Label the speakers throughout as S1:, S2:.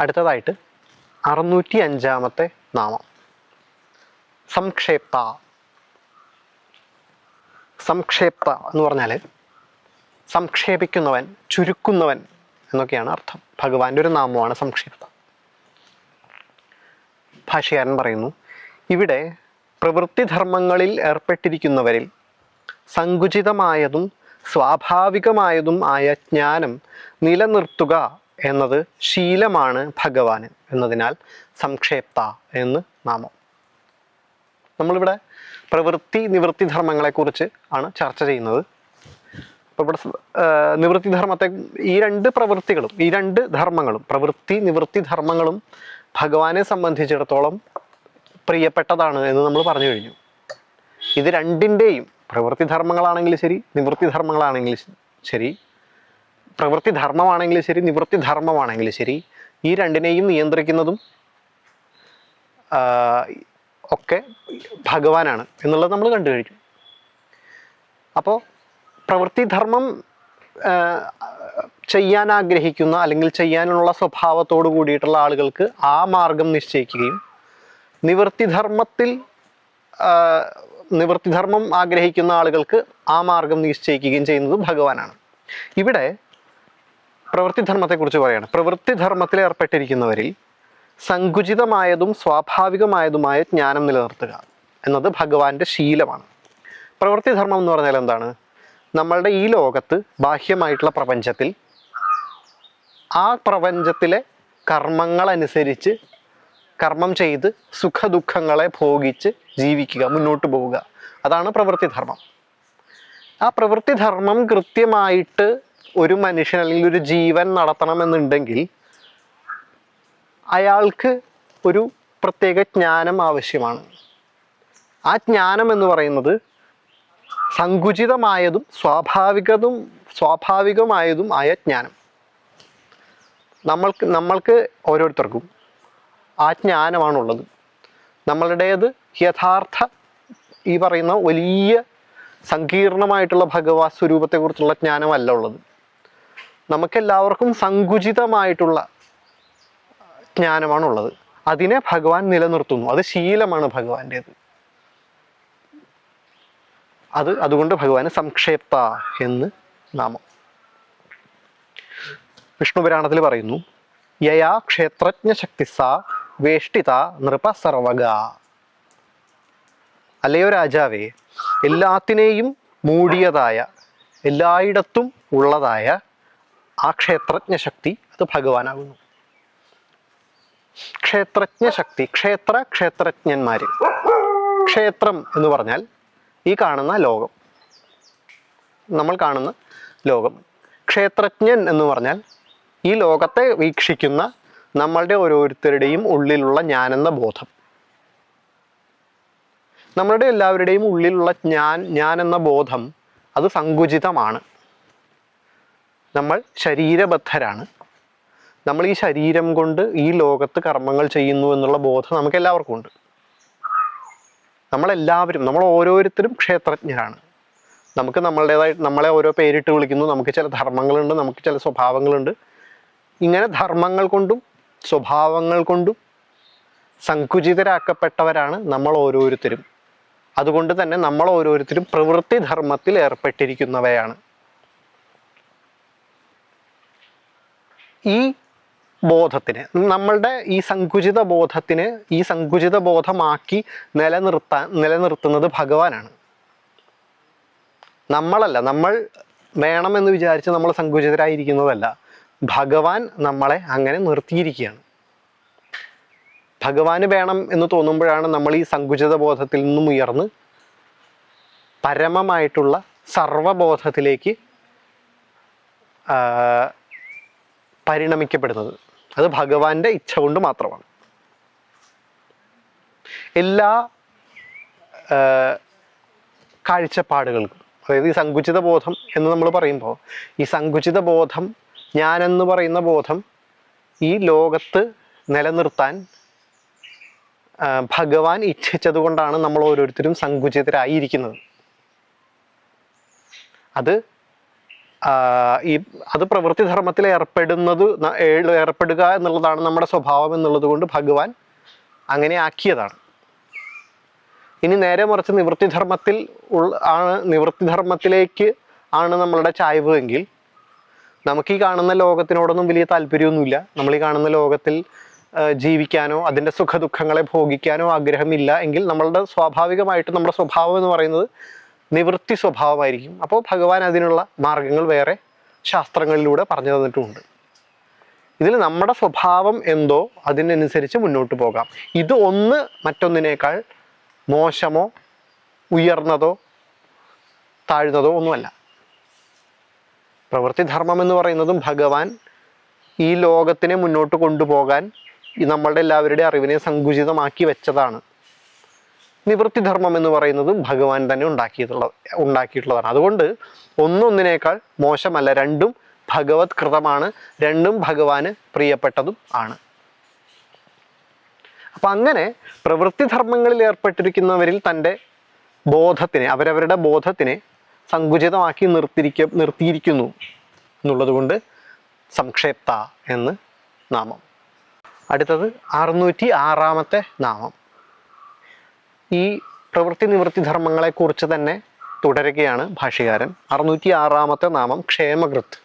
S1: അടുത്തതായിട്ട് അറുന്നൂറ്റി അഞ്ചാമത്തെ നാമം. സംക്ഷേപ്ത സംക്ഷേപ്ത എന്ന് പറഞ്ഞാൽ സംക്ഷേപിക്കുന്നവൻ ചുരുക്കുന്നവൻ എന്നൊക്കെയാണ് അർത്ഥം. ഭഗവാന്റെ ഒരു നാമമാണ് സംക്ഷേപ്ത ഭാഷകാരൻ പറയുന്നു ഇവിടെ പ്രവൃത്തിധർമ്മങ്ങളിൽ ഏർപ്പെട്ടിരിക്കുന്നവരിൽ സങ്കുചിതമായതും സ്വാഭാവികമായതും ആയ ജ്ഞാനം നിലനിർത്തുക എന്നത് ശീലമാണ് ഭഗവാന് എന്നതിനാൽ സംക്ഷേപ്ത എന്ന് നാമം. നമ്മളിവിടെ പ്രവൃത്തി നിവൃത്തി ധർമ്മങ്ങളെക്കുറിച്ച് ആണ് ചർച്ച ചെയ്യുന്നത്. അപ്പോൾ ഇവിടെ നിവൃത്തി ധർമ്മത്തെ ഈ രണ്ട് പ്രവൃത്തികളും ഈ രണ്ട് ധർമ്മങ്ങളും പ്രവൃത്തി നിവൃത്തി ധർമ്മങ്ങളും ഭഗവാനെ സംബന്ധിച്ചിടത്തോളം പ്രിയപ്പെട്ടതാണ് എന്ന് നമ്മൾ പറഞ്ഞു കഴിഞ്ഞു. ഇത് രണ്ടിന്റെയും പ്രവൃത്തി ധർമ്മങ്ങളാണെങ്കിലും ശരി നിവൃത്തി ധർമ്മങ്ങളാണെങ്കിലും ശരി പ്രവൃത്തി ധർമ്മമാണെങ്കിലും ശരി നിവൃത്തി ധർമ്മമാണെങ്കിലും ശരി ഈ രണ്ടിനെയും നിയന്ത്രിക്കുന്നതും ഒക്കെ ഭഗവാനാണ് എന്നുള്ളത് നമ്മൾ കണ്ടു കഴിഞ്ഞു. അപ്പോൾ പ്രവൃത്തി ധർമ്മം ചെയ്യാൻ ആഗ്രഹിക്കുന്ന അല്ലെങ്കിൽ ചെയ്യാനുള്ള സ്വഭാവത്തോട് കൂടിയിട്ടുള്ള ആളുകൾക്ക് ആ മാർഗം നിശ്ചയിക്കുകയും നിവൃത്തിധർമ്മത്തിൽ നിവൃത്തിധർമ്മം ആഗ്രഹിക്കുന്ന ആളുകൾക്ക് ആ മാർഗം നിശ്ചയിക്കുകയും ചെയ്യുന്നത് ഭഗവാനാണ്. ഇവിടെ പ്രവൃത്തിധർമ്മത്തെക്കുറിച്ച് പറയാണ്. പ്രവൃത്തിധർമ്മത്തിൽ ഏർപ്പെട്ടിരിക്കുന്നവരിൽ സങ്കുചിതമായതും സ്വാഭാവികമായതുമായ ജ്ഞാനം നിലനിർത്തുക എന്നത് ഭഗവാന്റെ ശീലമാണ്. പ്രവൃത്തിധർമ്മം എന്ന് പറഞ്ഞാൽ എന്താണ്? നമ്മളുടെ ഈ ലോകത്ത് ബാഹ്യമായിട്ടുള്ള പ്രപഞ്ചത്തിൽ ആ പ്രപഞ്ചത്തിലെ കർമ്മങ്ങളനുസരിച്ച് കർമ്മം ചെയ്ത് സുഖദുഃഖങ്ങളെ ഭോഗിച്ച് ജീവിക്കുക മുന്നോട്ട് പോവുക. അതാണ് പ്രവൃത്തിധർമ്മം. ആ പ്രവൃത്തിധർമ്മം കൃത്യമായിട്ട് ഒരു മനുഷ്യൻ അല്ലെങ്കിൽ ഒരു ജീവൻ നടത്തണമെന്നുണ്ടെങ്കിൽ അയാൾക്ക് ഒരു പ്രത്യേക ജ്ഞാനം ആവശ്യമാണ്. ആ ജ്ഞാനം എന്ന് പറയുന്നത് സങ്കുചിതമായതും സ്വാഭാവികതും സ്വാഭാവികമായതും ആയ ജ്ഞാനം. നമ്മൾക്ക് നമ്മൾക്ക് ഓരോരുത്തർക്കും ആ ജ്ഞാനമാണുള്ളത്. നമ്മളുടേത് യഥാർത്ഥ ഈ പറയുന്ന വലിയ സങ്കീർണമായിട്ടുള്ള ഭഗവാ സ്വരൂപത്തെക്കുറിച്ചുള്ള ജ്ഞാനമല്ല ഉള്ളത്. നമുക്കെല്ലാവർക്കും സങ്കുചിതമായിട്ടുള്ള ജ്ഞാനമാണുള്ളത്. അതിനെ ഭഗവാൻ നിലനിർത്തുന്നു. അത് ശീലമാണ് ഭഗവാന്റേത്. അത് അതുകൊണ്ട് ഭഗവാന് സംക്ഷേപ്ത എന്ന് നാമം. വിഷ്ണു പുരാണത്തിൽ പറയുന്നു യയാ ക്ഷേത്രജ്ഞ ശക്തിസ വേഷ്ടിത നൃപ സർവക അല്ലയോ രാജാവേ എല്ലാത്തിനെയും മൂടിയതായ എല്ലായിടത്തും ഉള്ളതായ ആ ക്ഷേത്രജ്ഞ ശക്തി അത് ഭഗവാനാകുന്നു. ക്ഷേത്രജ്ഞ ശക്തി ക്ഷേത്ര ക്ഷേത്രജ്ഞന്മാര്. ക്ഷേത്രം എന്ന് പറഞ്ഞാൽ ഈ കാണുന്ന ലോകം. നമ്മൾ കാണുന്ന ലോകം. ക്ഷേത്രജ്ഞൻ എന്ന് പറഞ്ഞാൽ ഈ ലോകത്തെ വീക്ഷിക്കുന്ന നമ്മളുടെ ഓരോരുത്തരുടെയും ഉള്ളിലുള്ള ഞാനെന്ന ബോധം. നമ്മളുടെ എല്ലാവരുടെയും ഉള്ളിലുള്ള ഞാൻ എന്ന ബോധം അത് സങ്കുചിതമാണ്. നമ്മൾ ശരീരബദ്ധരാണ്. നമ്മൾ ഈ ശരീരം കൊണ്ട് ഈ ലോകത്ത് കർമ്മങ്ങൾ ചെയ്യുന്നു എന്നുള്ള ബോധം നമുക്ക് എല്ലാവർക്കും ഉണ്ട്. നമ്മളെല്ലാവരും നമ്മൾ ഓരോരുത്തരും ക്ഷേത്രജ്ഞരാണ്. നമുക്ക് നമ്മളുടേതായി നമ്മളെ ഓരോ പേരിട്ട് വിളിക്കുന്നു. നമുക്ക് ചില ധർമ്മങ്ങളുണ്ട് നമുക്ക് ചില സ്വഭാവങ്ങളുണ്ട്. ഇങ്ങനെ ധർമ്മങ്ങൾ കൊണ്ടും സ്വഭാവങ്ങൾ കൊണ്ടും സങ്കുചിതരാക്കപ്പെട്ടവരാണ് നമ്മൾ ഓരോരുത്തരും. അതുകൊണ്ട് തന്നെ നമ്മൾ ഓരോരുത്തരും പ്രവൃത്തി ധർമ്മത്തിൽ ഏർപ്പെട്ടിരിക്കുന്നവയാണ്. ഈ ബോധത്തിന് നമ്മളുടെ ഈ സങ്കുചിത ബോധത്തിന് ഈ സങ്കുചിത ബോധമാക്കി നിലനിർത്താൻ നിലനിർത്തുന്നത് ഭഗവാനാണ്. നമ്മളല്ല നമ്മൾ വേണമെന്ന് വിചാരിച്ച് നമ്മൾ സങ്കുചിതരായിരിക്കുന്നതല്ല. ഭഗവാൻ നമ്മളെ അങ്ങനെ നിർത്തിയിരിക്കുകയാണ്. ഭഗവാന് വേണം എന്ന് തോന്നുമ്പോഴാണ് നമ്മൾ ഈ സങ്കുചിത ബോധത്തിൽ നിന്നും ഉയർന്ന് പരമമായിട്ടുള്ള സർവബോധത്തിലേക്ക് പരിണമിക്കപ്പെടുന്നത്. അത് ഭഗവാന്റെ ഇച്ഛ കൊണ്ട് മാത്രമാണ്. എല്ലാ കാഴ്ചപ്പാടുകൾക്കും അതായത് ഈ സങ്കുചിത ബോധം എന്ന് നമ്മൾ പറയുമ്പോൾ ഈ സങ്കുചിത ബോധം ഞാനെന്ന് പറയുന്ന ബോധം ഈ ലോകത്ത് നിലനിർത്താൻ ഭഗവാൻ ഇച്ഛിച്ചത് കൊണ്ടാണ് നമ്മൾ ഓരോരുത്തരും സങ്കുചിതരായിരിക്കുന്നത്. അത് ഈ അത് പ്രവൃത്തി ധർമ്മത്തിൽ ഏർപ്പെടുന്നത് ഏർപ്പെടുക എന്നുള്ളതാണ് നമ്മുടെ സ്വഭാവം എന്നുള്ളത് കൊണ്ട് ഭഗവാൻ അങ്ങനെ ആക്കിയതാണ്. ഇനി നേരെ മറിച്ച് നിവൃത്തി ധർമ്മത്തിൽ ആണ് നിവൃത്തി ധർമ്മത്തിലേക്ക് ആണ് നമ്മളുടെ ചായ്വ് എങ്കിൽ നമുക്ക് ഈ കാണുന്ന ലോകത്തിനോടൊന്നും വലിയ താല്പര്യമൊന്നുമില്ല. നമ്മൾ ഈ കാണുന്ന ലോകത്തിൽ ജീവിക്കാനോ അതിന്റെ സുഖദുഃഖങ്ങളെ ഭോഗിക്കാനോ ആഗ്രഹമില്ല എങ്കിൽ നമ്മളുടെ സ്വാഭാവികമായിട്ട് നമ്മുടെ സ്വഭാവം എന്ന് പറയുന്നത് നിവൃത്തി സ്വഭാവമായിരിക്കും. അപ്പോൾ ഭഗവാൻ അതിനുള്ള മാർഗങ്ങൾ വേറെ ശാസ്ത്രങ്ങളിലൂടെ പറഞ്ഞു തന്നിട്ടുമുണ്ട്. ഇതിൽ നമ്മുടെ സ്വഭാവം എന്തോ അതിനനുസരിച്ച് മുന്നോട്ട് പോകാം. ഇത് ഒന്ന് മറ്റൊന്നിനേക്കാൾ മോശമോ ഉയർന്നതോ താഴ്ന്നതോ ഒന്നുമല്ല. പ്രവൃത്തിധർമ്മം എന്ന് പറയുന്നതും ഭഗവാൻ ഈ ലോകത്തിനെ മുന്നോട്ട് കൊണ്ടുപോകാൻ നമ്മളുടെ എല്ലാവരുടെ അറിവിനെ സങ്കുചിതമാക്കി വെച്ചതാണ്. നിവൃത്തിധർമ്മം എന്ന് പറയുന്നതും ഭഗവാൻ തന്നെ ഉണ്ടാക്കിയിട്ടുള്ള ഉണ്ടാക്കിയിട്ടുള്ളതാണ്. അതുകൊണ്ട് ഒന്നൊന്നിനേക്കാൾ മോശമല്ല രണ്ടും ഭഗവത് കൃതമാണ് രണ്ടും ഭഗവാന് പ്രിയപ്പെട്ടതും ആണ്. അപ്പൊ അങ്ങനെ പ്രവൃത്തിധർമ്മങ്ങളിൽ ഏർപ്പെട്ടിരിക്കുന്നവരിൽ തന്റെ ബോധത്തിനെ അവരവരുടെ ബോധത്തിനെ സങ്കുചിതമാക്കി നിർത്തിരിക്ക നിർത്തിയിരിക്കുന്നു എന്നുള്ളതുകൊണ്ട് സംക്ഷേപ്ത എന്ന് നാമം. അടുത്തത് അറുന്നൂറ്റി ആറാമത്തെ നാമം. ഈ പ്രവൃത്തി നിവൃത്തി ധർമ്മങ്ങളെക്കുറിച്ച് തന്നെ തുടരുകയാണ് ഭാഷ്യകാരൻ അറുന്നൂറ്റി ആറാമത്തെ നാമം ക്ഷേമകൃത്ത്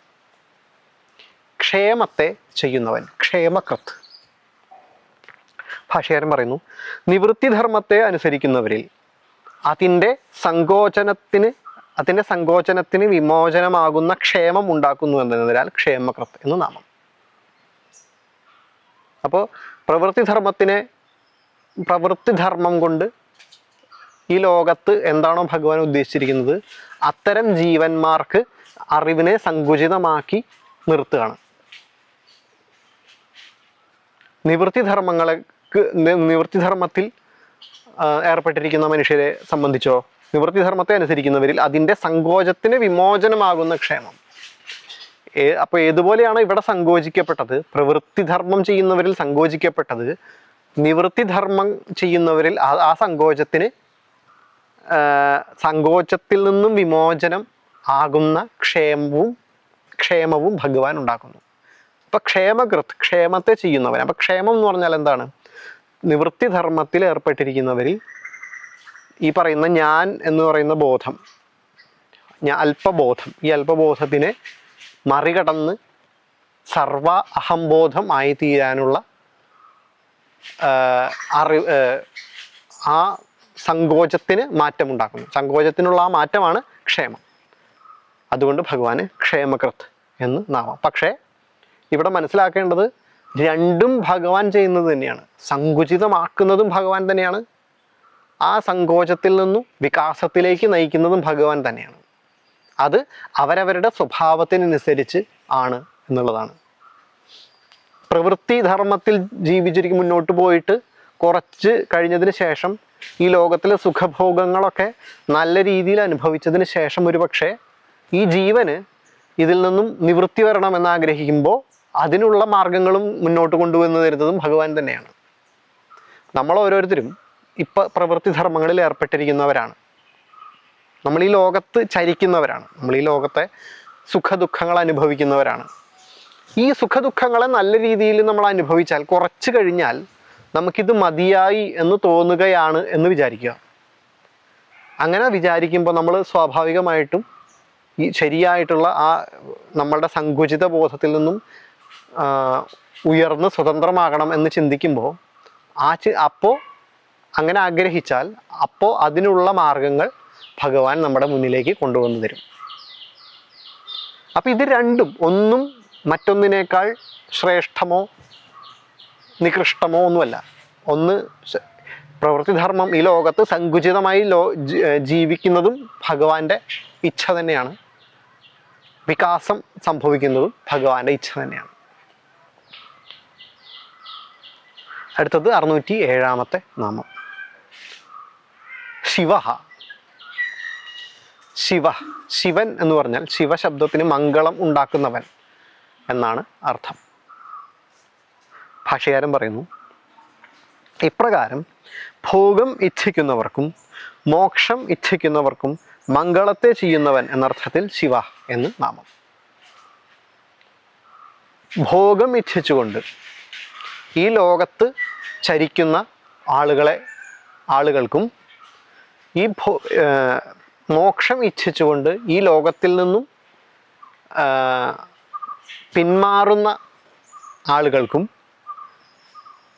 S1: ക്ഷേമത്തെ ചെയ്യുന്നവൻ ക്ഷേമകൃത്ത് ഭാഷ്യകാരൻ പറയുന്നു നിവൃത്തിധർമ്മത്തെ അനുസരിക്കുന്നവരിൽ അതിന്റെ സങ്കോചനത്തിന് അതിന്റെ സങ്കോചനത്തിന് വിമോചനമാകുന്ന ക്ഷേമം ഉണ്ടാക്കുന്നു എന്നതിനാൽ ക്ഷേമകൃത്ത് എന്ന് നാമം. അപ്പോൾ പ്രവൃത്തി ധർമ്മം കൊണ്ട് ഈ ലോകത്ത് എന്താണോ ഭഗവാൻ ഉദ്ദേശിച്ചിരിക്കുന്നത് അത്തരം ജീവന്മാർക്ക് അറിവിനെ സങ്കുചിതമാക്കി നിർത്തുകയാണ്. നിവൃത്തിധർമ്മങ്ങളെക്ക് ധർമ്മങ്ങളെ നിവൃത്തി ധർമ്മത്തിൽ ഏർപ്പെട്ടിരിക്കുന്ന മനുഷ്യരെ സംബന്ധിച്ചോ നിവൃത്തി ധർമ്മത്തെ അനുസരിക്കുന്നവരിൽ അതിന്റെ സങ്കോചത്തിന് വിമോചനമാകുന്ന ക്ഷേമം. അപ്പോൾ ഏതുപോലെയാണ് ഇവിടെ സങ്കോചിക്കപ്പെട്ടത്? പ്രവൃത്തി ധർമ്മം ചെയ്യുന്നവരിൽ സങ്കോചിക്കപ്പെട്ടത് നിവൃത്തി ധർമ്മം ചെയ്യുന്നവരിൽ ആ സങ്കോചത്തിന് സങ്കോചത്തിൽ നിന്നും വിമോചനം ആകുന്ന ക്ഷേമവും ക്ഷേമവും ഭഗവാൻ ഉണ്ടാക്കുന്നു. അപ്പൊ ക്ഷേമകൃത് ക്ഷേമത്തെ ചെയ്യുന്നവൻ. അപ്പൊ ക്ഷേമം എന്ന് പറഞ്ഞാൽ എന്താണ്? നിവൃത്തി ധർമ്മത്തിൽ ഏർപ്പെട്ടിരിക്കുന്നവരിൽ ഈ പറയുന്ന ഞാൻ എന്ന് പറയുന്ന ബോധം ഞാൻ അല്പബോധം. ഈ അല്പബോധത്തിനെ മറികടന്ന് സർവ അഹംബോധം ആയിത്തീരാനുള്ള അറിവ് ആ സങ്കോചത്തിന് മാറ്റമുണ്ടാക്കുന്നു. സങ്കോചത്തിനുള്ള ആ മാറ്റമാണ് ക്ഷേമം. അതുകൊണ്ട് ഭഗവാന് ക്ഷേമകൃത് എന്ന് നാമം. പക്ഷേ ഇവിടെ മനസ്സിലാക്കേണ്ടത് രണ്ടും ഭഗവാൻ ചെയ്യുന്നത് തന്നെയാണ്. സങ്കുചിതമാക്കുന്നതും ഭഗവാൻ തന്നെയാണ്. ആ സങ്കോചത്തിൽ നിന്നും വികാസത്തിലേക്ക് നയിക്കുന്നതും ഭഗവാൻ തന്നെയാണ്. അത് അവരവരുടെ സ്വഭാവത്തിനനുസരിച്ച് ആണ് എന്നുള്ളതാണ്. പ്രവൃത്തി ധർമ്മത്തിൽ ജീവിച്ചിരിക്കും മുന്നോട്ട് പോയിട്ട് കുറച്ച് കഴിഞ്ഞതിന് ശേഷം ഈ ലോകത്തിലെ സുഖഭോഗങ്ങളൊക്കെ നല്ല രീതിയിൽ അനുഭവിച്ചതിന് ശേഷം ഒരു പക്ഷേ ഈ ജീവന് ഇതിൽ നിന്നും നിവൃത്തി വരണമെന്ന് ആഗ്രഹിക്കുമ്പോൾ അതിനുള്ള മാർഗങ്ങളും മുന്നോട്ട് കൊണ്ടുവന്ന് തരുന്നതും ഭഗവാൻ തന്നെയാണ്. നമ്മൾ ഓരോരുത്തരും ഇപ്പം പ്രവൃത്തി ധർമ്മങ്ങളിൽ ഏർപ്പെട്ടിരിക്കുന്നവരാണ്. നമ്മൾ ഈ ലോകത്ത് ചരിക്കുന്നവരാണ്. നമ്മൾ ഈ ലോകത്തെ സുഖദുഃഖങ്ങൾ അനുഭവിക്കുന്നവരാണ്. ഈ സുഖദുഃഖങ്ങളെ നല്ല രീതിയിൽ നമ്മൾ അനുഭവിച്ചാൽ കുറച്ച് കഴിഞ്ഞാൽ നമുക്കിത് മതിയായി എന്ന് തോന്നുകയാണ് എന്ന് വിചാരിക്കുക. അങ്ങനെ വിചാരിക്കുമ്പോൾ നമ്മൾ സ്വാഭാവികമായിട്ടും ഈ ശരിയായിട്ടുള്ള ആ നമ്മളുടെ സങ്കുചിത ബോധത്തിൽ നിന്നും ഉയർന്ന് സ്വതന്ത്രമാകണം എന്ന് ചിന്തിക്കുമ്പോൾ ആ ചി അപ്പോൾ അങ്ങനെ ആഗ്രഹിച്ചാൽ അപ്പോൾ അതിനുള്ള മാർഗങ്ങൾ ഭഗവാൻ നമ്മുടെ മുന്നിലേക്ക് കൊണ്ടുവന്നു തരും. അപ്പം ഇത് രണ്ടും ഒന്നും മറ്റൊന്നിനേക്കാൾ ശ്രേഷ്ഠമോ നികൃഷ്ടമോ ഒന്നുമല്ല. ഒന്ന് പ്രവൃത്തിധർമ്മം ഈ ലോകത്ത് സങ്കുചിതമായി ലോ ജീവിക്കുന്നതും ഭഗവാന്റെ ഇച്ഛ തന്നെയാണ്. വികാസം സംഭവിക്കുന്നതും ഭഗവാന്റെ ഇച്ഛ തന്നെയാണ്. അടുത്തത് അറുന്നൂറ്റി ഏഴാമത്തെ നാമം. ശിവ. ശിവ. ശിവൻ എന്ന് പറഞ്ഞാൽ ശിവശബ്ദത്തിന് മംഗളം ഉണ്ടാക്കുന്നവൻ എന്നാണ് അർത്ഥം. ഭാഷകാരൻ പറയുന്നു ഇപ്രകാരം ഭോഗം ഇച്ഛിക്കുന്നവർക്കും മോക്ഷം ഇച്ഛിക്കുന്നവർക്കും മംഗളത്തെ ചെയ്യുന്നവൻ എന്നർത്ഥത്തിൽ ശിവ എന്ന് നാമം. ഭോഗം ഇച്ഛിച്ചുകൊണ്ട് ഈ ലോകത്ത് ചരിക്കുന്ന ആളുകളെ ആളുകൾക്കും ഈ ഭോ മോക്ഷം ഇച്ഛിച്ചുകൊണ്ട് ഈ ലോകത്തിൽ നിന്നും പിന്മാറുന്ന ആളുകൾക്കും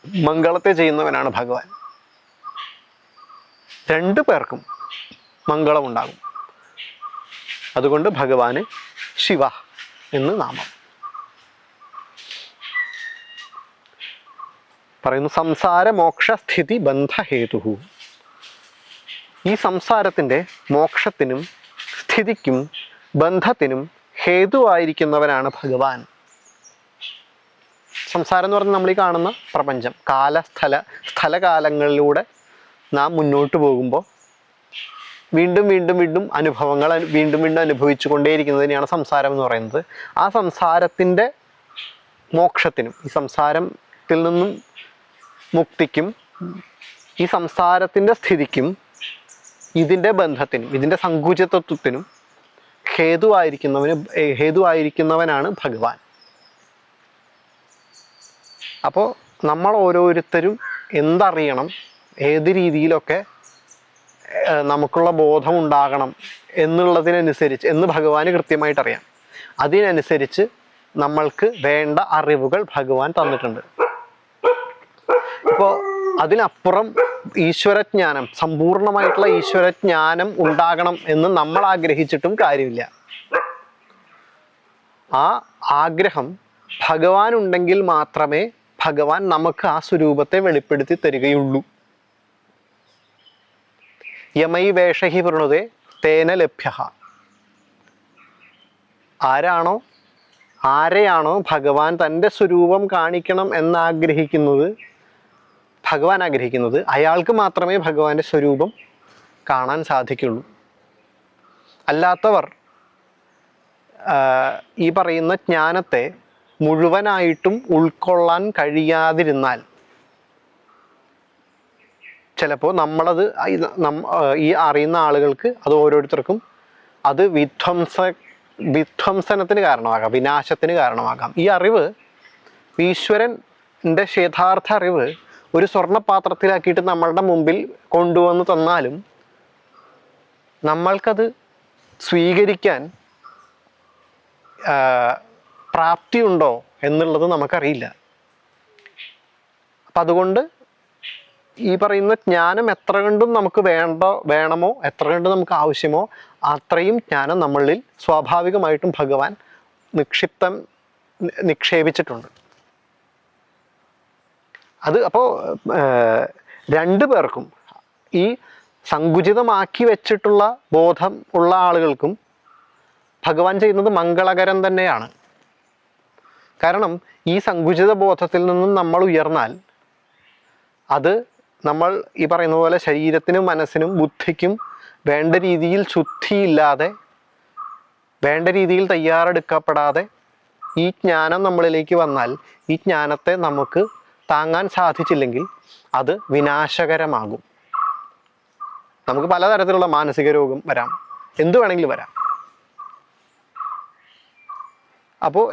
S1: മംഗളത്തെ ചെയ്യുന്നവനാണ് ഭഗവാൻ. രണ്ടു പേർക്കും മംഗളമുണ്ടാകും. അതുകൊണ്ട് ഭഗവാന് ശിവ എന്ന് നാമം. പറയുന്നു സംസാര മോക്ഷ സ്ഥിതി ബന്ധഹേതു ഈ സംസാരത്തിന്റെ മോക്ഷത്തിനും സ്ഥിതിക്കും ബന്ധത്തിനും ഹേതുവായിരിക്കുന്നവനാണ് ഭഗവാൻ. സംസാരം എന്ന് പറഞ്ഞാൽ നമ്മൾ ഈ കാണുന്ന പ്രപഞ്ചം. കാലസ്ഥല സ്ഥലകാലങ്ങളിലൂടെ നാം മുന്നോട്ട് പോകുമ്പോൾ വീണ്ടും വീണ്ടും വീണ്ടും അനുഭവങ്ങൾ വീണ്ടും വീണ്ടും അനുഭവിച്ചു കൊണ്ടേയിരിക്കുന്നതിനെയാണ് സംസാരം എന്ന് പറയുന്നത്. ആ സംസാരത്തിന്റെ മോക്ഷത്തിനും ഈ സംസാരത്തിൽ നിന്നും മുക്തിക്കും ഈ സംസാരത്തിന്റെ സ്ഥിതിക്കും ഇതിന്റെ ബന്ധത്തിനും ഇതിന്റെ സങ്കുചിതത്വത്തിനും ഹേതുവായിരിക്കുന്നവന് ഹേതുവായിരിക്കുന്നവനാണ് ഭഗവാൻ. അപ്പോൾ നമ്മൾ ഓരോരുത്തരും എന്തറിയണം? ഏത് രീതിയിലൊക്കെ നമുക്കുള്ള ബോധം ഉണ്ടാകണം എന്നുള്ളതിനനുസരിച്ച് എന്ന് ഭഗവാന് കൃത്യമായിട്ട് അറിയാം അതിനനുസരിച്ച് നമ്മൾക്ക് വേണ്ട അറിവുകൾ ഭഗവാൻ തന്നിട്ടുണ്ട്. ഇപ്പോൾ അതിനപ്പുറം ഈശ്വരജ്ഞാനം സമ്പൂർണമായിട്ടുള്ള ഈശ്വരജ്ഞാനം ഉണ്ടാകണം എന്ന് നമ്മൾ ആഗ്രഹിച്ചിട്ടും കാര്യമില്ല. ആ ആഗ്രഹം ഭഗവാൻ ഉണ്ടെങ്കിൽ മാത്രമേ ഭഗവാൻ നമുക്ക് ആ സ്വരൂപത്തെ വെളിപ്പെടുത്തി തരികയുള്ളൂ. യമൈ വേഷഹി പ്രണുതെ തേന ലഭ്യ ആരാണോ ആരെയാണോ ഭഗവാൻ തന്റെ സ്വരൂപം കാണിക്കണം എന്നാഗ്രഹിക്കുന്നത് ഭഗവാൻ ആഗ്രഹിക്കുന്നത് അയാൾക്ക് മാത്രമേ ഭഗവാന്റെ സ്വരൂപം കാണാൻ സാധിക്കുള്ളൂ. അല്ലാത്തവർ ഈ പറയുന്ന ജ്ഞാനത്തെ മുഴുവനായിട്ടും ഉൾക്കൊള്ളാൻ കഴിയാതിരുന്നാൽ ചിലപ്പോൾ നമ്മളത് ഈ അറിയുന്ന ആളുകൾക്ക് അത് ഓരോരുത്തർക്കും അത് വിധ്വംസ വിധ്വംസനത്തിന് കാരണമാകാം വിനാശത്തിന് കാരണമാകാം. ഈ അറിവ് ഈശ്വരന്റെ യഥാർത്ഥ അറിവ് ഒരു സ്വർണപാത്രത്തിലാക്കിയിട്ട് നമ്മളുടെ മുമ്പിൽ കൊണ്ടുവന്ന് തന്നാലും നമ്മൾക്കത് സ്വീകരിക്കാൻ പ്രാപ്തിയുണ്ടോ എന്നുള്ളത് നമുക്കറിയില്ല. അപ്പം അതുകൊണ്ട് ഈ പറയുന്ന ജ്ഞാനം എത്ര കണ്ടും നമുക്ക് വേണ്ട വേണമോ എത്ര കണ്ട് നമുക്ക് ആവശ്യമോ അത്രയും ജ്ഞാനം നമ്മളിൽ സ്വാഭാവികമായിട്ടും ഭഗവാൻ നിക്ഷിപ്തം നിക്ഷേപിച്ചിട്ടുണ്ട്. അത് അപ്പോൾ രണ്ടു പേർക്കും ഈ സങ്കുചിതമാക്കി വെച്ചിട്ടുള്ള ബോധം ഉള്ള ആളുകൾക്കും ഭഗവാൻ ചെയ്യുന്നത് മംഗളകരം തന്നെയാണ്. കാരണം ഈ സങ്കുചിത ബോധത്തിൽ നിന്നും നമ്മൾ ഉയർന്നാൽ അത് നമ്മൾ ഈ പറയുന്ന പോലെ ശരീരത്തിനും മനസ്സിനും ബുദ്ധിക്കും വേണ്ട രീതിയിൽ ശുദ്ധിയില്ലാതെ വേണ്ട രീതിയിൽ തയ്യാറെടുക്കപ്പെടാതെ ഈ ജ്ഞാനം നമ്മളിലേക്ക് വന്നാൽ ഈ ജ്ഞാനത്തെ നമുക്ക് താങ്ങാൻ സാധിച്ചില്ലെങ്കിൽ അത് വിനാശകരമാകും. നമുക്ക് പലതരത്തിലുള്ള മാനസിക രോഗം വരാം. എന്തു വേണമെങ്കിലും വരാം. അപ്പോൾ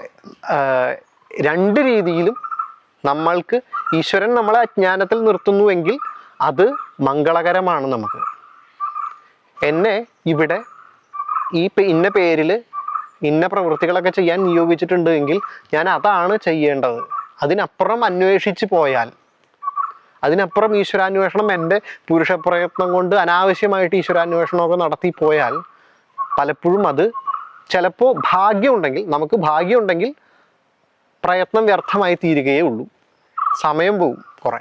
S1: രണ്ട് രീതിയിലും നമ്മൾക്ക് ഈശ്വരൻ നമ്മളെ അജ്ഞാനത്തിൽ നിർത്തുന്നുവെങ്കിൽ അത് മംഗളകരമാണ് നമുക്ക്. എന്നെ ഇവിടെ ഈ ഇന്ന പേരിൽ ഇന്ന പ്രവൃത്തികളൊക്കെ ചെയ്യാൻ നിയോഗിച്ചിട്ടുണ്ട് എങ്കിൽ ഞാൻ അതാണ് ചെയ്യേണ്ടത്. അതിനപ്പുറം അന്വേഷിച്ച് പോയാൽ അതിനപ്പുറം ഈശ്വരാന്വേഷണം എന്റെ പുരുഷ പ്രയത്നം കൊണ്ട് അനാവശ്യമായിട്ട് ഈശ്വരാന്വേഷണമൊക്കെ നടത്തി പോയാൽ പലപ്പോഴും അത് ചിലപ്പോൾ ഭാഗ്യമുണ്ടെങ്കിൽ നമുക്ക് ഭാഗ്യമുണ്ടെങ്കിൽ പ്രയത്നം വ്യർത്ഥമായി തീരുകയേ ഉള്ളൂ. സമയം പോകും കുറേ.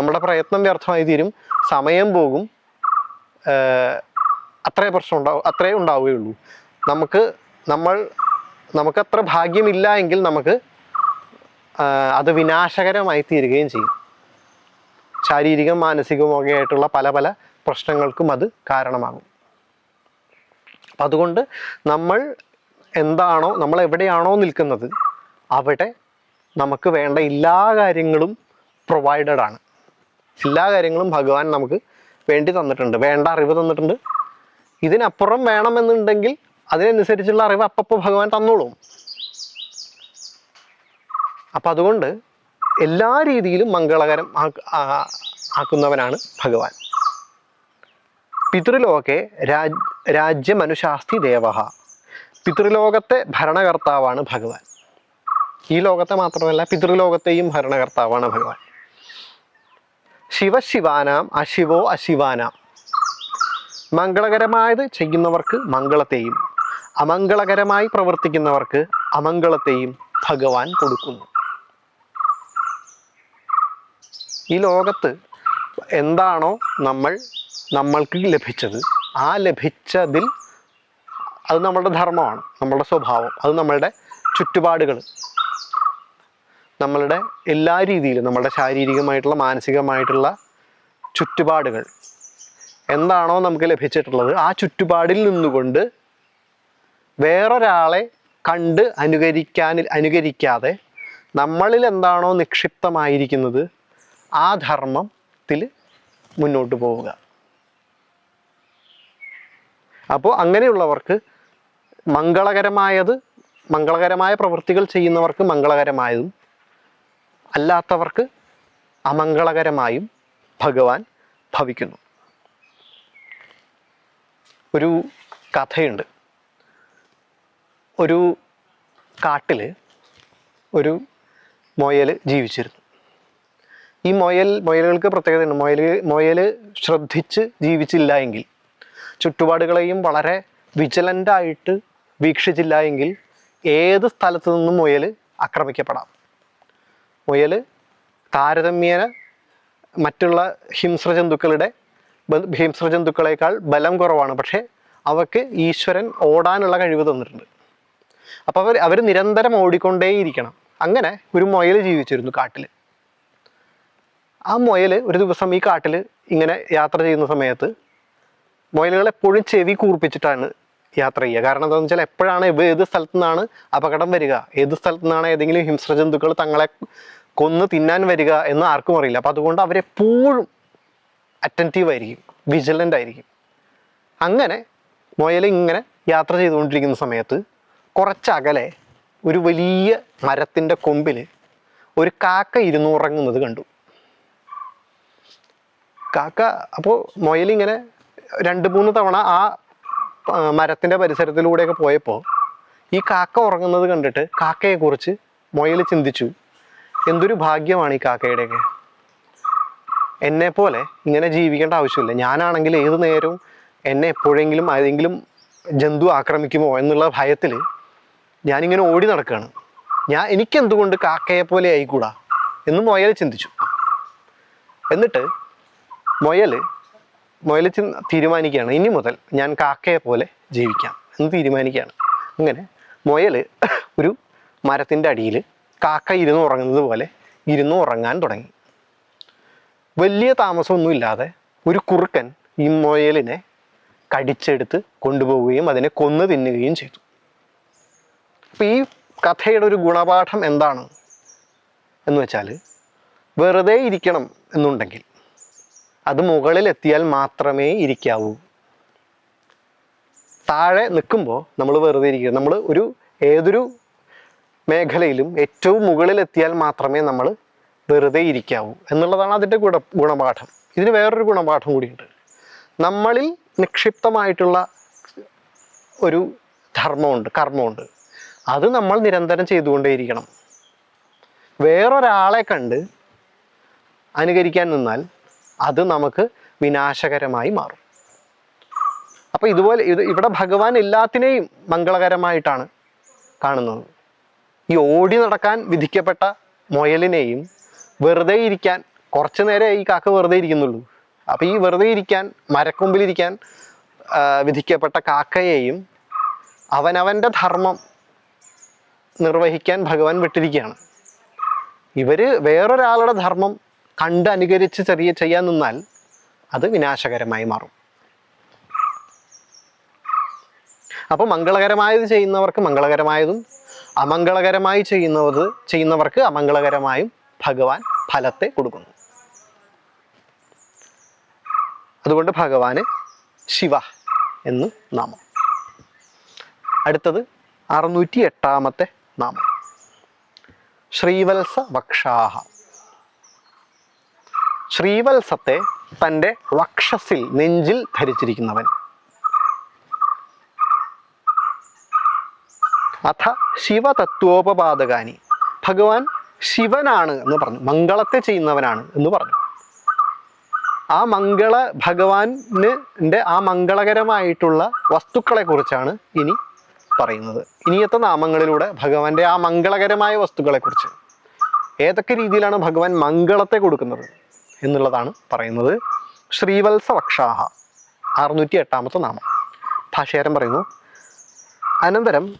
S1: നമ്മുടെ പ്രയത്നം വ്യർത്ഥമായി തീരും സമയം പോകും അത്രേ പ്രശ്നം ഉണ്ടാവും അത്രേ ഉണ്ടാവുകയുള്ളൂ. നമുക്ക് നമ്മൾ നമുക്ക് അത്ര ഭാഗ്യമില്ല എങ്കിൽ നമുക്ക് അത് വിനാശകരമായി തീരുകയും ചെയ്യും. ശാരീരികം മാനസികവും ഒക്കെ ആയിട്ടുള്ള പല പല പ്രശ്നങ്ങൾക്കും അത് കാരണമാകും. അപ്പം അതുകൊണ്ട് നമ്മൾ എന്താണോ നമ്മൾ എവിടെയാണോ നിൽക്കുന്നത് അവിടെ നമുക്ക് വേണ്ട എല്ലാ കാര്യങ്ങളും പ്രൊവൈഡഡ് ആണ്. എല്ലാ കാര്യങ്ങളും ഭഗവാൻ നമുക്ക് വേണ്ടി തന്നിട്ടുണ്ട് വേണ്ട അറിവ് തന്നിട്ടുണ്ട്. ഇതിനപ്പുറം വേണമെന്നുണ്ടെങ്കിൽ അതിനനുസരിച്ചുള്ള അറിവ് അപ്പപ്പോൾ ഭഗവാൻ തന്നോളും. അപ്പം അതുകൊണ്ട് എല്ലാ രീതിയിലും മംഗളകരം ആക്കുന്നവനാണ് ഭഗവാൻ. പിതൃലോകെ രാജ് രാജ്യമനുശാസ്തി ദേവഹ. പിതൃലോകത്തെ ഭരണകർത്താവാണ് ഭഗവാൻ. ഈ ലോകത്തെ മാത്രമല്ല പിതൃലോകത്തെയും ഭരണകർത്താവാണ് ഭഗവാൻ. ശിവശിവാനാം അശിവോ അശിവാനാം. മംഗളകരമായത് ചെയ്യുന്നവർക്ക് മംഗളത്തെയും അമംഗളകരമായി പ്രവർത്തിക്കുന്നവർക്ക് അമംഗളത്തെയും ഭഗവാൻ കൊടുക്കുന്നു. ഈ ലോകത്ത് എന്താണോ നമ്മൾ നമ്മൾക്ക് ലഭിച്ചത്. ആ ലഭിച്ചതിൽ അത് നമ്മളുടെ ധർമ്മമാണ് നമ്മളുടെ സ്വഭാവം അത് നമ്മളുടെ ചുറ്റുപാടുകൾ. നമ്മളുടെ എല്ലാ രീതിയിലും നമ്മളുടെ ശാരീരികമായിട്ടുള്ള മാനസികമായിട്ടുള്ള ചുറ്റുപാടുകൾ. എന്താണോ നമുക്ക് ലഭിച്ചിട്ടുള്ളത് ആ ചുറ്റുപാടിൽ നിന്നുകൊണ്ട് വേറൊരാളെ കണ്ട് അനുകരിക്കാൻ അനുകരിക്കാതെ നമ്മളിൽ എന്താണോ നിക്ഷിപ്തമായിരിക്കുന്നത് ആ ധർമ്മത്തിൽ മുന്നോട്ട് പോവുക. അപ്പോൾ അങ്ങനെയുള്ളവർക്ക് മംഗളകരമായത് മംഗളകരമായ പ്രവൃത്തികൾ ചെയ്യുന്നവർക്ക് മംഗളകരമായതും അല്ലാത്തവർക്ക് അമംഗളകരമായും ഭഗവാൻ ഭവിക്കുന്നു. ഒരു കഥയുണ്ട്. ഒരു കാട്ടിൽ ഒരു മുയൽ ജീവിച്ചിരുന്നു. ഈ മുയൽ മുയലുകൾക്ക് പ്രത്യേകതയുണ്ട്. മുയൽ മുയൽ ശ്രദ്ധിച്ച് ജീവിച്ചില്ല എങ്കിൽ ചുറ്റുപാടുകളെയും വളരെ വിജിലന്റായിട്ട് വീക്ഷിച്ചില്ല എങ്കിൽ ഏത് സ്ഥലത്തു നിന്നും മുയൽ ആക്രമിക്കപ്പെടാം. മുയൽ താരതമ്യേന മറ്റുള്ള ഹിംസ്ര ജന്തുക്കളുടെ ഹിംസ്ര ബലം കുറവാണ്. പക്ഷേ അവക്ക് ഈശ്വരൻ ഓടാനുള്ള കഴിവ് തന്നിട്ടുണ്ട്. അപ്പോൾ അവർ അവർ നിരന്തരം ഓടിക്കൊണ്ടേയിരിക്കണം. അങ്ങനെ ഒരു മുയൽ ജീവിച്ചിരുന്നു കാട്ടിൽ ആ മുയൽ ഒരു ദിവസം ഈ കാട്ടിൽ ഇങ്ങനെ യാത്ര ചെയ്യുന്ന സമയത്ത് മുയലുകൾ എപ്പോഴും ചെവി കൂർപ്പിച്ചിട്ടാണ് യാത്ര ചെയ്യുക. കാരണം എന്താണെന്ന് വെച്ചാൽ എപ്പോഴാണ് ഏത് സ്ഥലത്തു നിന്നാണ് അപകടം വരിക ഏത് സ്ഥലത്തു നിന്നാണ് ഏതെങ്കിലും ഹിംസ്രജന്തുക്കൾ തങ്ങളെ കൊന്ന് തിന്നാൻ വരിക എന്ന് ആർക്കും അറിയില്ല. അപ്പം അതുകൊണ്ട് അവരെപ്പോഴും അറ്റന്റീവ് ആയിരിക്കും വിജിലന്റ് ആയിരിക്കും. അങ്ങനെ മുയൽ ഇങ്ങനെ യാത്ര ചെയ്തുകൊണ്ടിരിക്കുന്ന സമയത്ത് കുറച്ചകലെ ഒരു വലിയ മരത്തിന്റെ കൊമ്പിൽ ഒരു കാക്ക ഇരുന്നുറങ്ങുന്നത് കണ്ടു. കാക്ക അപ്പോൾ മുയലിങ്ങനെ രണ്ട് മൂന്ന് തവണ ആ മരത്തിന്റെ പരിസരത്തിലൂടെയൊക്കെ പോയപ്പോൾ ഈ കാക്ക ഉറങ്ങുന്നത് കണ്ടിട്ട് കാക്കയെക്കുറിച്ച് മൊയൽ ചിന്തിച്ചു. എന്തൊരു ഭാഗ്യമാണ് ഈ കാക്കയുടെയൊക്കെ. എന്നെ പോലെ ഇങ്ങനെ ജീവിക്കേണ്ട ആവശ്യമില്ല. ഞാനാണെങ്കിൽ ഏത് നേരവും എന്നെ എപ്പോഴെങ്കിലും ഏതെങ്കിലും ജന്തു ആക്രമിക്കുമോ എന്നുള്ള ഭയത്തിൽ ഞാനിങ്ങനെ ഓടി നടക്കുകയാണ് ഞാൻ എനിക്കെന്തുകൊണ്ട് കാക്കയെ പോലെ ആയിക്കൂടാ എന്ന് മൊയൽ ചിന്തിച്ചു. എന്നിട്ട് മുയൽ മുയൽ ചിന് തീരുമാനിക്കുകയാണ്. ഇനി മുതൽ ഞാൻ കാക്കയെ പോലെ ജീവിക്കാം എന്ന് തീരുമാനിക്കുകയാണ്. അങ്ങനെ മുയൽ ഒരു മരത്തിന്റെ അടിയിൽ കാക്ക ഇരുന്ന് ഉറങ്ങുന്നത് പോലെ ഇരുന്ന് ഉറങ്ങാൻ തുടങ്ങി. വലിയ താമസമൊന്നുമില്ലാതെ ഒരു കുറുക്കൻ ഈ മുയലിനെ കടിച്ചെടുത്ത് കൊണ്ടുപോവുകയും അതിനെ കൊന്നു തിന്നുകയും ചെയ്തു. അപ്പം ഈ കഥയുടെ ഒരു ഗുണപാഠം എന്താണ് എന്ന് വെച്ചാൽ വെറുതെ ഇരിക്കണം എന്നുണ്ടെങ്കിൽ അത് മുകളിൽ എത്തിയാൽ മാത്രമേ ഇരിക്കാവൂ. താഴെ നിൽക്കുമ്പോൾ നമ്മൾ വെറുതെ ഇരിക്കുക. നമ്മൾ ഒരു ഏതൊരു മേഖലയിലും ഏറ്റവും മുകളിൽ എത്തിയാൽ മാത്രമേ നമ്മൾ വെറുതെ ഇരിക്കാവൂ എന്നുള്ളതാണ് അതിന്റെ ഗുണ ഗുണപാഠം. ഇതിന് വേറൊരു ഗുണപാഠം കൂടിയുണ്ട്. നമ്മളിൽ നിക്ഷിപ്തമായിട്ടുള്ള ഒരു ധർമ്മമുണ്ട് കർമ്മമുണ്ട്. അത് നമ്മൾ നിരന്തരം ചെയ്തുകൊണ്ടേയിരിക്കണം. വേറൊരാളെ കണ്ട് അനുകരിക്കാൻ നിന്നാൽ അത് നമുക്ക് വിനാശകരമായി മാറും. അപ്പോൾ ഇതുപോലെ ഇത് ഇവിടെ ഭഗവാൻ എല്ലാത്തിനെയും മംഗളകരമായിട്ടാണ് കാണുന്നത്. ഈ ഓടി നടക്കാൻ വിധിക്കപ്പെട്ട മുയലിനെയും വെറുതെ ഇരിക്കാൻ കുറച്ച് നേരം ഈ കാക്ക വെറുതെ ഇരിക്കുന്നുള്ളൂ. അപ്പോൾ ഈ വെറുതെ ഇരിക്കാൻ മരക്കൊമ്പിലിരിക്കാൻ വിധിക്കപ്പെട്ട കാക്കയെയും അവനവന്റെ ധർമ്മം നിർവഹിക്കാൻ ഭഗവാൻ വിട്ടിരിക്കുകയാണ്. ഇവർ വേറൊരാളുടെ ധർമ്മം കണ്ട് അനുകരിച്ച് ചെറിയ ചെയ്യാൻ നിന്നാൽ അത് വിനാശകരമായി മാറും. അപ്പോൾ മംഗളകരമായത് ചെയ്യുന്നവർക്ക് മംഗളകരമായതും അമംഗളകരമായി ചെയ്യുന്നത് ചെയ്യുന്നവർക്ക് അമംഗളകരമായും ഭഗവാൻ ഫലത്തെ കൊടുക്കുന്നു. അതുകൊണ്ട് ഭഗവാന് ശിവ എന്ന് നാമം. അടുത്തത് അറുന്നൂറ്റി എട്ടാമത്തെ നാമം. ശ്രീവത്സ വക്ഷാഹ. ശ്രീവത്സത്തെ തന്റെ വക്ഷസിൽ നെഞ്ചിൽ ധരിച്ചിരിക്കുന്നവൻ. അഥ ശിവതത്വോപപാദകാനി. ഭഗവാൻ ശിവനാണ് എന്ന് പറഞ്ഞു. മംഗളത്തെ ചെയ്യുന്നവനാണ് എന്ന് പറഞ്ഞു. ആ മംഗള ഭഗവാന് ആ മംഗളകരമായിട്ടുള്ള വസ്തുക്കളെ കുറിച്ചാണ് ഇനി പറയുന്നത്. ഇനിയത്തെ നാമങ്ങളിലൂടെ ഭഗവാന്റെ ആ മംഗളകരമായ വസ്തുക്കളെ കുറിച്ച് ഏതൊക്കെ രീതിയിലാണ് ഭഗവാൻ മംഗളത്തെ കൊടുക്കുന്നത്? എന്നുള്ളതാണ് പറയുന്നത്. ശ്രീവത്സ വക്ഷാഹ അറുന്നൂറ്റി എട്ടാമത്തെ നാമം. ഭാഷകാരൻ പറയുന്നു അനന്തരം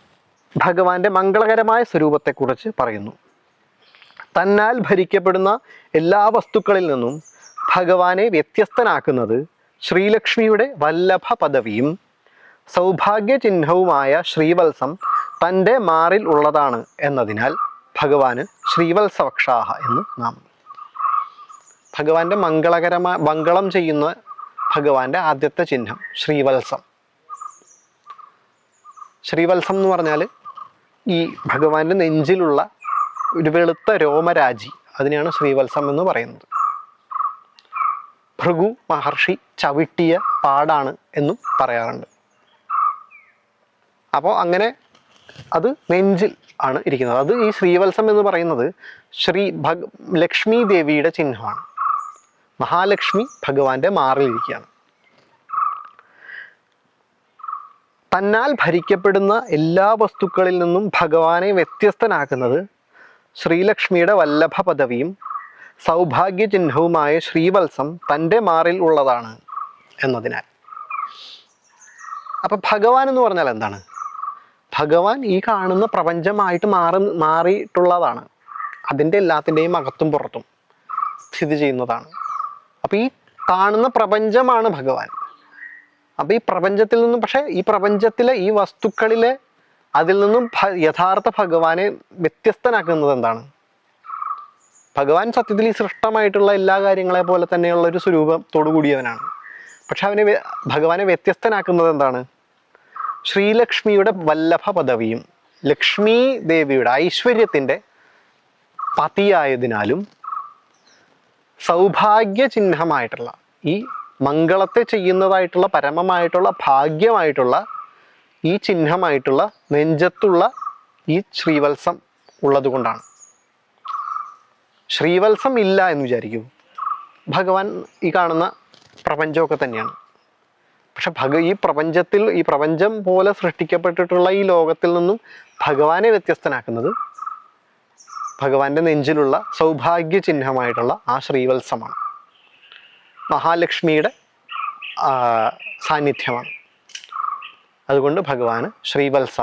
S1: ഭഗവാന്റെ മംഗളകരമായ സ്വരൂപത്തെക്കുറിച്ച് പറയുന്നു. തന്നാൽ ഭരിക്കപ്പെടുന്ന എല്ലാ വസ്തുക്കളിൽ നിന്നും ഭഗവാനെ വ്യത്യസ്തനാക്കുന്നത് ശ്രീലക്ഷ്മിയുടെ വല്ലഭ പദവിയും സൗഭാഗ്യ ചിഹ്നവുമായ ശ്രീവത്സം തന്റെ മാറിൽ ഉള്ളതാണ് എന്നതിനാൽ ഭഗവാന് ശ്രീവത്സവക്ഷാഹ എന്ന് നാമം. ഭഗവാന്റെ മംഗളകരമായ മംഗളം ചെയ്യുന്ന ഭഗവാന്റെ ആദ്യത്തെ ചിഹ്നം ശ്രീവത്സം. ശ്രീവത്സം എന്ന് പറഞ്ഞാൽ ഈ ഭഗവാന്റെ നെഞ്ചിലുള്ള ഒരു വെളുത്ത രോമരാജി അതിനെയാണ് ശ്രീവത്സം എന്ന് പറയുന്നത്. ഭൃഗു മഹർഷി ചവിട്ടിയ പാടാണ് എന്നും പറയാറുണ്ട്. അപ്പോൾ അങ്ങനെ അത് നെഞ്ചിൽ ആണ് ഇരിക്കുന്നത്. അത് ഈ ശ്രീവത്സം എന്ന് പറയുന്നത് ശ്രീ ഭഗ് ലക്ഷ്മി ദേവിയുടെ ചിഹ്നമാണ്. മഹാലക്ഷ്മി ഭഗവാന്റെ മാറിലിരിക്കുകയാണ്. തന്നാൽ ഭരിക്കപ്പെടുന്ന എല്ലാ വസ്തുക്കളിൽ നിന്നും ഭഗവാനെ വ്യത്യസ്തനാക്കുന്നത് ശ്രീലക്ഷ്മിയുടെ വല്ലഭ പദവിയും സൗഭാഗ്യ ചിഹ്നവുമായ ശ്രീവത്സം തന്റെ മാറിൽ ഉള്ളതാണ് എന്നതിനാൽ. അപ്പം ഭഗവാൻ എന്ന് പറഞ്ഞാൽ എന്താണ്? ഭഗവാൻ ഈ കാണുന്ന പ്രപഞ്ചമായിട്ട് മാറി മാറിയിട്ടുള്ളതാണ്. അതിന്റെ എല്ലാത്തിന്റെയും അകത്തും പുറത്തും സ്ഥിതി ചെയ്യുന്നതാണ്. അപ്പം ഈ കാണുന്ന പ്രപഞ്ചമാണ് ഭഗവാൻ. അപ്പോൾ ഈ പ്രപഞ്ചത്തിൽ നിന്നും പക്ഷേ ഈ പ്രപഞ്ചത്തിലെ ഈ വസ്തുക്കളിലെ അതിൽ നിന്നും യഥാർത്ഥ ഭഗവാനെ വ്യത്യസ്തനാക്കുന്നത് എന്താണ്? ഭഗവാൻ സത്യത്തിൽ ഈ സൃഷ്ടമായിട്ടുള്ള എല്ലാ കാര്യങ്ങളെ പോലെ തന്നെയുള്ള ഒരു സ്വരൂപത്തോടു കൂടിയവനാണ്. പക്ഷെ അവനെ ഭഗവാനെ വ്യത്യസ്തനാക്കുന്നത് എന്താണ്? ശ്രീലക്ഷ്മിയുടെ വല്ലഭ പദവിയും ലക്ഷ്മി ദേവിയുടെ ഐശ്വര്യത്തിന്റെ പതിയായതിനാലും സൗഭാഗ്യ ചിഹ്നമായിട്ടുള്ള ഈ മംഗളത്തെ ചെയ്യുന്നതായിട്ടുള്ള പരമമായിട്ടുള്ള ഭാഗ്യമായിട്ടുള്ള ഈ ചിഹ്നമായിട്ടുള്ള നെഞ്ചത്തുള്ള ഈ ശ്രീവത്സം ഉള്ളതുകൊണ്ടാണ്. ശ്രീവത്സം ഇല്ല എന്ന് വിചാരിക്കൂ. ഭഗവാൻ ഈ കാണുന്ന പ്രപഞ്ചമൊക്കെ തന്നെയാണ്. പക്ഷെ ഭഗ ഈ പ്രപഞ്ചത്തിൽ ഈ പ്രപഞ്ചം പോലെ സൃഷ്ടിക്കപ്പെട്ടിട്ടുള്ള ഈ ലോകത്തിൽ നിന്നും ഭഗവാനെ വ്യത്യസ്തനാക്കുന്നത് ഭഗവാന്റെ നെഞ്ചിലുള്ള സൗഭാഗ്യ ചിഹ്നമായിട്ടുള്ള ആ ശ്രീവത്സമാണ്. മഹാലക്ഷ്മിയുടെ സാന്നിധ്യമാണ്. അതുകൊണ്ട് ഭഗവാന് ശ്രീവത്സ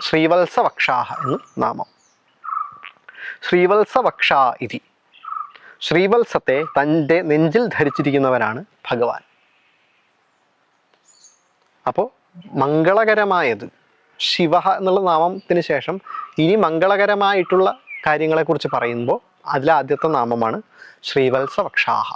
S1: ശ്രീവത്സവക്ഷാഹ എന്ന് നാമം. ശ്രീവത്സവക്ഷ ഇതി. ശ്രീവത്സത്തെ തന്റെ നെഞ്ചിൽ ധരിച്ചിരിക്കുന്നവനാണ് ഭഗവാൻ. അപ്പോൾ മംഗളകരമായത് ശിവ എന്നുള്ള നാമത്തിന് ശേഷം ഇനി മംഗളകരമായിട്ടുള്ള കാര്യങ്ങളെക്കുറിച്ച് പറയുമ്പോൾ അതിലെ ആദ്യത്തെ നാമമാണ് ശ്രീവത്സ വക്ഷാഹ